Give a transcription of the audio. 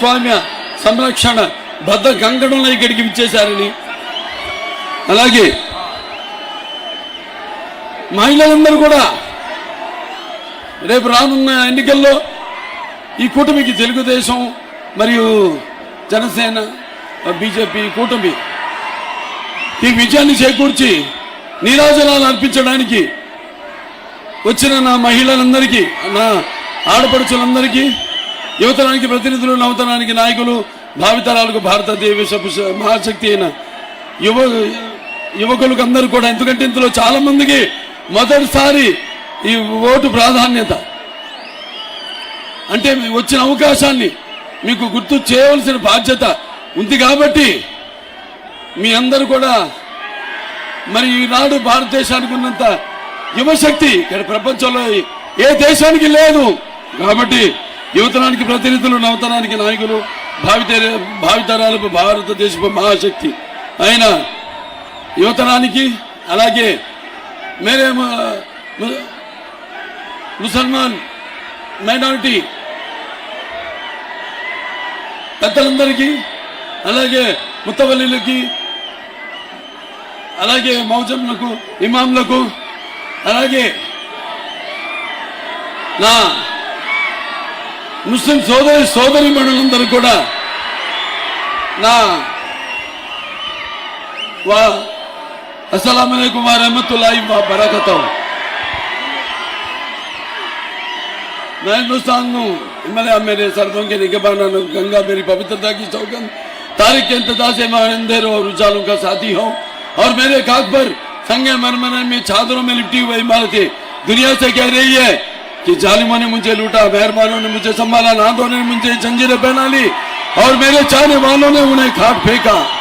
స్వామ్య సంరక్షణ బద్ద గంగడంలో ఇక్కడికి ఇచ్చేశారని అలాగే మహిళలందరూ కూడా రేపు రానున్న ఎన్నికల్లో ఈ కూటమికి తెలుగుదేశం మరియు జనసేన బీజేపీ కూటమి ఈ విజయాన్ని చేకూర్చి నీరాజనాలు అర్పించడానికి వచ్చిన నా మహిళలందరికీ నా ఆడపడుచులందరికీ యువతరానికి ప్రతినిధులు నవతరానికి నాయకులు భావితరాలకు భారతదేశపు మహాశక్తి అయిన యువ యువకులకు అందరూ కూడా. ఎందుకంటే ఇందులో చాలా మందికి మొదటిసారి ఈ ఓటు ప్రాధాన్యత. అంటే వచ్చిన అవకాశాన్ని మీకు గుర్తు చేయవలసిన బాధ్యత ఉంది కాబట్టి మీ అందరూ కూడా మరి ఈనాడు భారతదేశానికి ఉన్నంత యువశక్తి ఇక్కడ ప్రపంచంలో ఏ దేశానికి లేదు. కాబట్టి యువతరానికి ప్రతినిధులు నవతరానికి నాయకులు భావితర భావితరాలకు భారతదేశపు మహాశక్తి ఆయన యువతరానికి అలాగే మేరే ముసల్మాన్ మైనారిటీ పెద్దలందరికీ అలాగే ముత్తవల్లిలకి అలాగే మౌజంలకు ఇమాంలకు అలాగే నా ముస్లిం సోదరి సోదరి మణులందరూ కూడా నా వా అస్సలం వరహమతుల్లాహి వబరకతు मैं हिंदुस्तान हूँ हिमालय मेरे सरदों के निगबाना गंगा मेरी पवित्रता की सौगंध तारीख के इंतजार से मैं अंधेर और उजालों का साथी हूँ और मेरे काक पर संगे मरमर में चादरों में लिपटी हुई इमारतें दुनिया से कह रही है कि जालिमों ने मुझे लूटा मेहरबानों ने मुझे संभाला, नादों ने मुझे जंजीरें पहना ली, और मेरे चाहने वालों ने उन्हें खाट फेंका।